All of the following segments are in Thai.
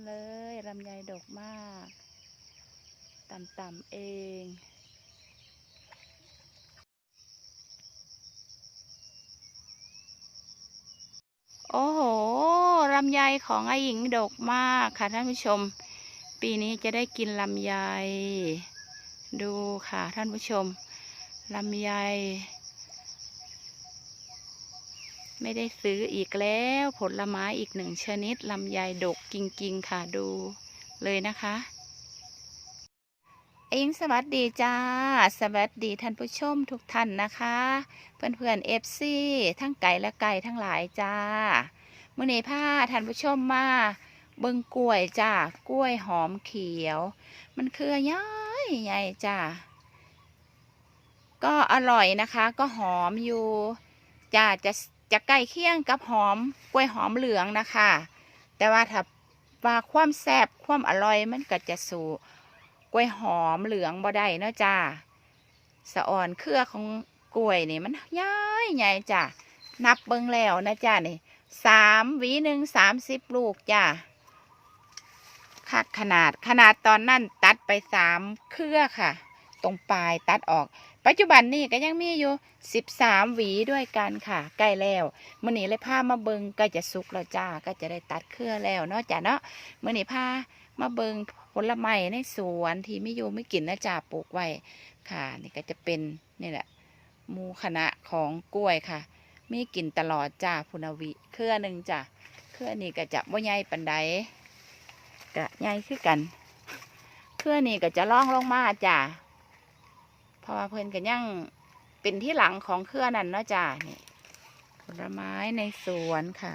นเลยลำไยดกมาก ต่ำๆเอง โอ้โหลำไยของไอหญิงดกมากค่ะท่านผู้ชม ปีนี้จะได้กินลำไย ดูค่ะท่านผู้ชมลำไย ไม่ได้ซื้ออีกแล้วผลไม้อีกหนึ่งชนิดลำไยดกจริง ๆ ค่ะดูเลยนะคะเองสวัสดีจ้า สวัสดีท่านผู้ชมทุกท่านนะคะ เพื่อนๆเอฟซีทั้งไก่และไก่ทั้งหลายจ้ามื่อนี้ผ้าท่านผู้ชมมาเบิ่งกล้วยจ้ากล้วยหอมเขียว มันเครือย้อยใหญ่จ้าก็อร่อยนะคะ ก็หอมอยู่จ้าจะ จะใกล้เคียงกับหอมกล้วยหอมเหลืองนะคะ แต่ว่าถ้าว่าความแซ่บความอร่อยมันก็จะสู่กล้วยหอมเหลืองบ่ได้เนาะจ้าสะอ่อนเครือของกล้วยนี่มันย้อยใหญ่จ้านับเบิ่งแล้วนะจ้านี่สามวีหนึ่งสามสิบลูกจ้าคักขนาดขนาดตอนนั้นตัดไปสามเครือค่ะ ตรงปลายตัดออก ปัจจุบันนี่ก็ยังมีอยู่สิบสามหวีด้วยกันค่ะใกล้แล้วมื่อนี้เลยพามาเบิงก็จะสุกแล้วจ้าก็จะได้ตัดเครือแล้วเนาะจ้าเนาะมื่อนี้พามาเบิงผลไม้ในสวนที่ไม่อยู่ไม่กินนะจ้าปลูกไว้ค่ะ นี่ก็จะเป็นนี่แหละมูคณะของกล้วยค่ะ มีกินตลอดจ้าพุนาวิเครือหนึ่งจ้าเครือนี้ก็จะบ่ใหญ่ปันใดก็ใหญ่คือกัน เครือนี้ก็จะล่องลงมาจ้า เพราะว่าเพิ่นก็ยังเป็นที่หลังของเครือนั่นเนาะจ้านี่ผลไม้ในสวนค่ะ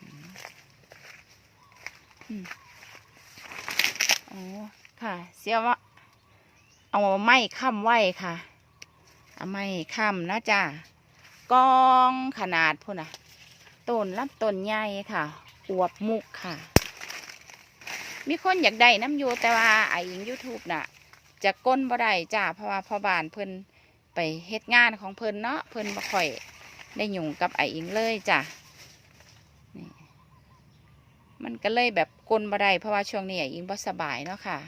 อืมอืมอ๋อค่ะ เสียว่าเอาไม้ค้ำไว้ค่ะเอาไม้ค้ำเนะจ้ากองขนาดพุ่นน่ะต้นลำต้นใหญ่ค่ะ อวบมุกค่ะ มีคนอยากได้น้ำยูแต่ว่าไอ้หญิงยูทูบน่ะ จะก้นบ่ได้จ้าเพราะว่าพ่อบ้านเพิ่นไปเฮ็ดงานของเพิ่นเนาะเพิ่นบ่ค่อยได้ยุ่งกับไอ้อิงเลยจ้ะนี่มันก็เลยแบบก้นบ่ได้เพราะว่าช่วงนี้ไอ้อิงบ่สบายเนาะค่ะ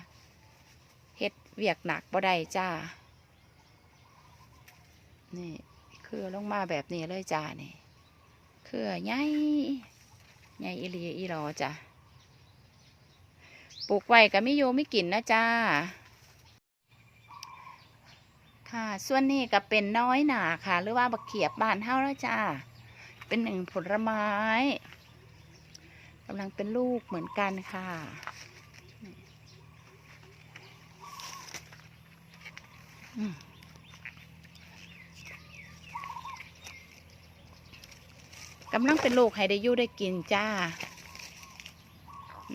เฮ็ดเวียกหนักบ่ได้จ้านี่คือลงมาแบบนี้เลยจ้านี่คือใหญ่ใหญ่อีหลีอีหลอจ้ะปลูกไว้ก็ไม่อยู่ไม่กินนะจ้า ค่ะ ส่วนนี้ก็เป็นน้อยหนาค่ะ หรือว่าบักเขียบบ้านเฮาแล้วจ้า เป็นหนึ่งผลไม้กำลังเป็นลูกเหมือนกันค่ะกำลังเป็นลูกให้ได้ยู่ได้กินจ้า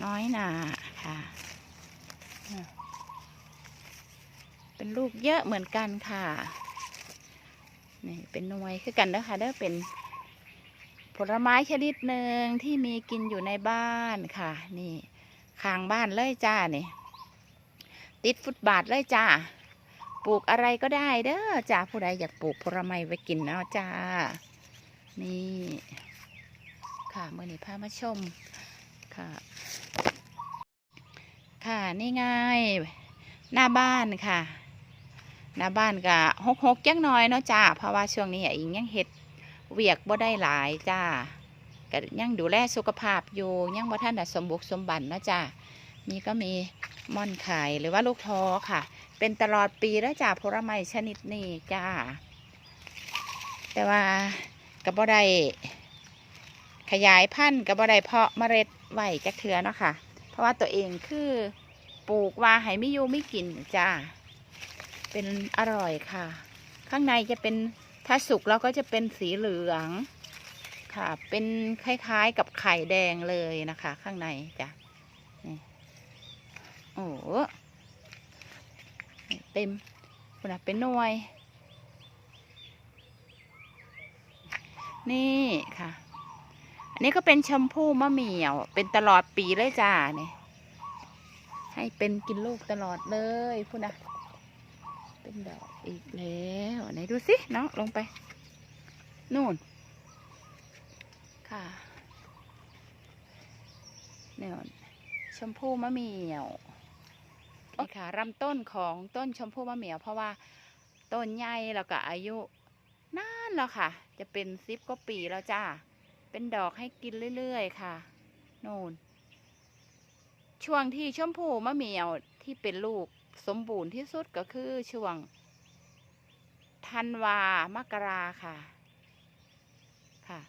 น้อยหนาค่ะ เป็น ลูกเยอะเหมือนกันค่ะ นี่เป็นหน่วยคือกันนะคะเด้อเป็นผลไม้ชนิดหนึ่งที่มีกินอยู่ในบ้านค่ะ นี่ข้างบ้านเลยจ้านี่ ติดฟุตบาทเลยจ้าปลูกอะไรก็ได้เด้อจ้าผู้ใดอยากปลูกผลไม้ไว้กินเนาะจ้า นี่ค่ะเมื่อนี้พามาชมค่ะ ค่ะนี่ไงหน้าบ้านค่ะ หน้าบ้านก็หกหกจังน้อยเนาะจ้าเพราะว่าช่วงนี้อิงยังเห็ดเวียกบ่ได้หลายจ้าก็ยังดูแลสุขภาพอยู่ยังบ่ท่านสมบุกสมบันเนาะจ้ามีก็มีม่อนไข่หรือว่าลูกท้อค่ะ เป็นตลอดปีแล้วจ้าผลไม้ชนิดนี้จ้า แต่ว่าก็บ่ได้ขยายพันธุ์ก็บ่ได้เพาะเมล็ดไว้จักเทือเนาะค่ะ เพราะว่าตัวเองคือปลูกว่าให้ไม่ยู่ไม่กินจ้า เป็นอร่อยค่ะ ข้างในจะเป็นถ้าสุกแล้วก็จะเป็นสีเหลืองค่ะ เป็นคล้ายๆกับไข่แดงเลยนะคะ ข้างในจ้ะนี่โอ้โหเต็มคุณนะเป็นหน่วย นี่ค่ะ อันนี้ก็เป็นชมพู่มะเหมี่ยว เป็นตลอดปีเลยจ้าเนี่ยให้เป็นกินลูกตลอดเลยพูดนะ เป็นดอกอีกแล้วไหนดูสิน้องลงไปนู่น ค่ะเนี่ยชมพู่มะเหมี่ยวนี่ค่ะลำต้นของต้นชมพู่มะเหมี่ยว เพราะว่าต้นใหญ่แล้วก็อายุนานแล้วค่ะ จะเป็นซิบก็ปีแล้วจ้าเป็นดอกให้กินเรื่อยๆค่ะนู่น ช่วงที่ชมพู่มะเหมี่ยวที่เป็นลูก สมบูรณ์ที่สุดก็คือช่วงธันวามกราค่ะ ค่ะ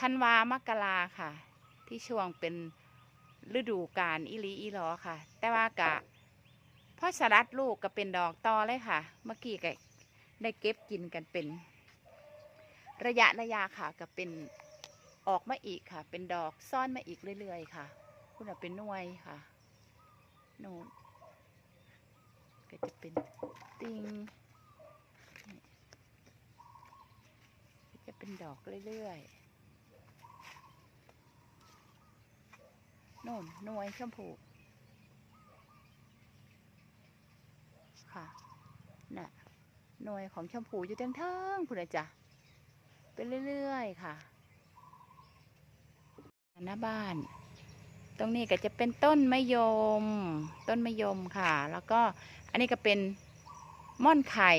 ธันวามกราค่ะ ที่ช่วงเป็นฤดูกาลอีหลีอีลอค่ะ แต่ว่ากะพ่อสลัดลูกก็เป็นดอกตอเลยค่ะ เมื่อกี้ก็ได้เก็บกินกันเป็น ระยะระยะค่ะก็เป็นออกมาอีกค่ะ เป็นดอกซ่อนมาอีกเรื่อยๆ ค่ะ คุณเอาเป็นน่วยค่ะนู ก็จะเป็นติงนี่ก็จะเป็นดอกเรื่อยๆนู่นหน่วยชมพูค่ะน่ะหน่วยของชมพูอยู่เทั้งคุณอาจ้ะเป็นเรื่อยๆค่ะ หน้าบ้าน ตรงนี้ก็จะเป็นต้นมะยม ต้นมะยมค่ะ แล้วก็อันนี้ก็เป็นม่อนไข่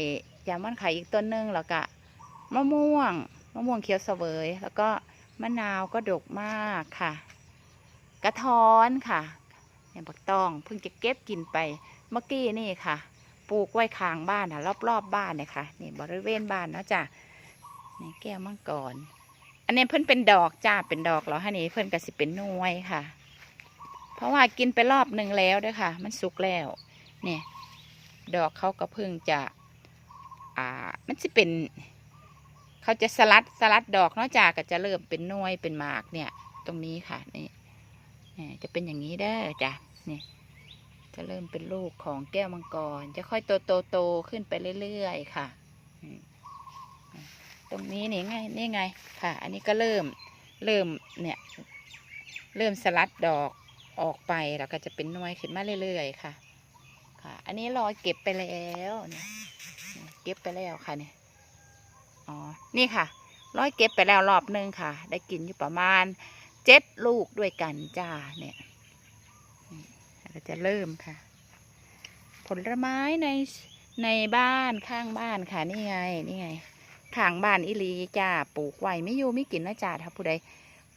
อย่าม่อนไข่อีกต้นหนึ่งแล้วก็มะม่วงมะม่วงเขียวเสวย แล้วก็มะนาวก็ดกมากค่ะ กระท้อนค่ะเนี่ยบักตองเพิ่งจะเก็บกินไปเมื่อกี้นี่ค่ะ ปลูกไว้ข้างบ้านค่ะรอบๆบบ้านเนี่ยค่ะนี่บริเวณบ้านเนาะจ้ะนี่แก้วมังกรอันนี้เพิ่นเป็นดอกจ้าเป็นดอกเหรอฮะนี่เพิ่นก็สิเป็นน่วยค่ะ เพราะว่ากินไปรอบหนึ่งแล้วด้วยค่ะ มันสุกแล้ว เนี่ย ดอกเขาก็เพิ่งจะ อ่า มันจะเป็น เขาจะสลัดสลัดดอกนาะจ้ากก็จะเริ่มเป็นน่วยเป็นหมากเนี่ย ตรงนี้ค่ะนี่เนี่ยจะเป็นอย่างนี้ได้จ้ะเนี่ยจะเริ่มเป็นลูกของแก้วมังกร จะค่อยโตโตโตขึ้นไปเรื่อยๆค่ะ ตรงนี้นี่ไงนี่ไงค่ะ อันนี้ก็เริ่มเริ่มเนี่ย เริ่มสลัดดอก ออกไปแล้วก็จะเป็นน่วยขึ้นมาเรื่อยๆค่ะ ค่ะ อันนี้รอเก็บไปแล้วเนี่ยเก็บไปแล้วค่ะเนี่ยอ๋อ นี่ค่ะ ร้อยเก็บไปแล้วรอบหนึ่งค่ะ ได้กินอยู่ประมาณเจ็ดลูกด้วยกันจ้าเนี่ยเราจะเริ่มค่ะ ผลไม้ในในบ้านข้างบ้านค่ะนี่ไงนี่ไงข้างบ้านอิลีจ้าปลูกไว้ไม่อยู่ไม่กินนะจ้าถ้าผู้ใด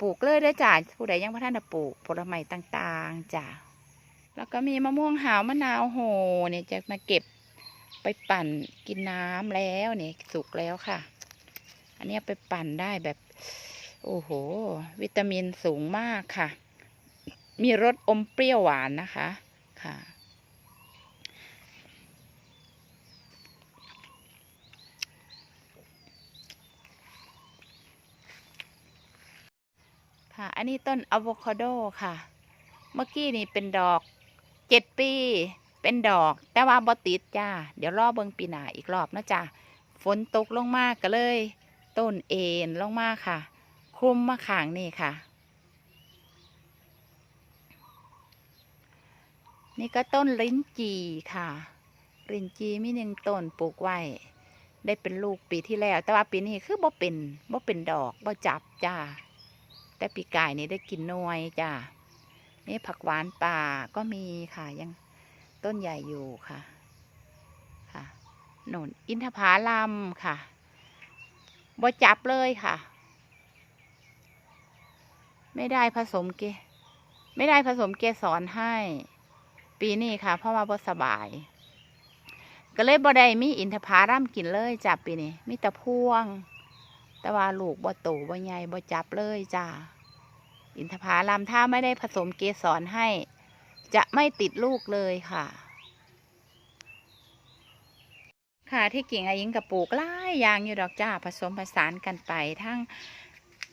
ปลูกเลยเด้จ้าผู้ใดยังพ่ทันปลูกผลไม้ต่างๆจ้าแล้วก็มีมะม่วงหาวมะนาวโหเนี่ยจะมาเก็บไปปั่นกินน้ำแล้วเนี่ยสุกแล้วค่ะ อันนี้ไปปั่นได้แบบ โอ้โห วิตามินสูงมากค่ะ มีรสอมเปรี้ยวหวานนะคะค่ะ ค่ะ อันนี้ต้นอะโวคาโดค่ะ เมื่อกี้นี่เป็นดอกเจ็ดปี เป็นดอก แต่ว่าบ่ติดจ้า เดี๋ยวรอเบิงปีหน้าอีกรอบนะจ้าฝนตกลงมากก็เลย ต้นเอ็นลงมาค่ะคลุมมาขางนี่ค่ะ นี่ก็ต้นลิ้นจีค่ะ ลิ้นจีมีหนึ่งต้นปลูกไว้ได้เป็นลูกปีที่แล้ว แต่ว่าปีนี้คือบ่เป็นบ่เป็นดอกบ่จับจ้า แต่ปีกายนี่ได้กินน่วยจ้านี่ผักหวานป่าก็มีค่ะ ยังต้นใหญ่อยู่ค่ะ ค่ะหนุนอินทผาลัมค่ะบ่จับเลยค่ะ ไม่ได้ผสมเก ไม่ได้ผสมเกสรให้ ปีนี้ค่ะ เพราะว่าบ่สบาย ก็เลยบ่ได้มีอินทผาลัมกินเลยจ้ะปีนี้ มีแต่พวง แต่ว่าลูกบ่โตบ่ใหญ่บ่จับเลยจ้าอินทผลัมถ้าไม่ได้ผสมเกสรให้ จะไม่ติดลูกเลยค่ะ ค่ะที่กิ่งอายิงกับปลูกหลายอย่างอยู่ดอกจ้าผสมผสานกันไปทั้ง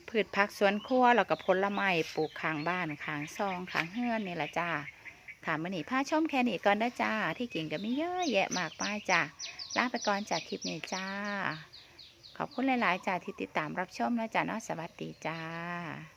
พืชผักสวนครัวแล้วก็ผลไม้ปลูกข้างบ้านข้างซองข้างเฮือนนี่แหละจ้าค่ะมื่อนี้พาชมแค่นี้ก่อนนะจ้าที่กิ่งก็มีเยอะแยะมากมายจ้าลาไปก่อนจากคลิปนี้จ้า ขอบคุณหลาย ๆ จ้าที่ติดตามรับชมนะจ้าเนาะสวัสดีจ้า